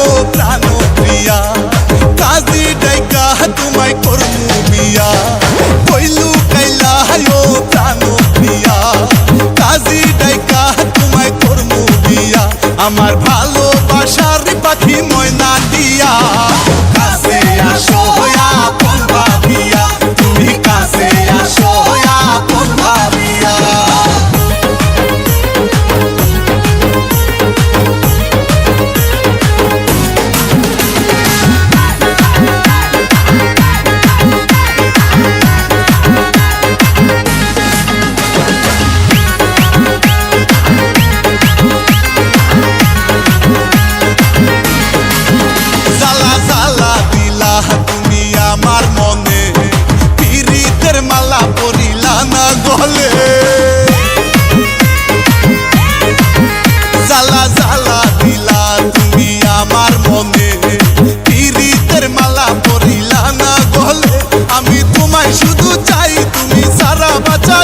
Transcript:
ও প্রাণ প্রিয়া কাজী ডাইকা তোমায় করমু বিয়া। কইলু কাইলা ও প্রাণ প্রিয়া কাজি ডাইকা তোমায় করমু বিয়া। আমার ভালোবাসার পাখি ময়না দিয়া। পরিলা না গলে। জালা জালা দিলা তুমি আমার মনে। তিরিতের মালা পরিলা না গলে। আমি তোমায় শুধু চাই তুমি সারা বাঁচা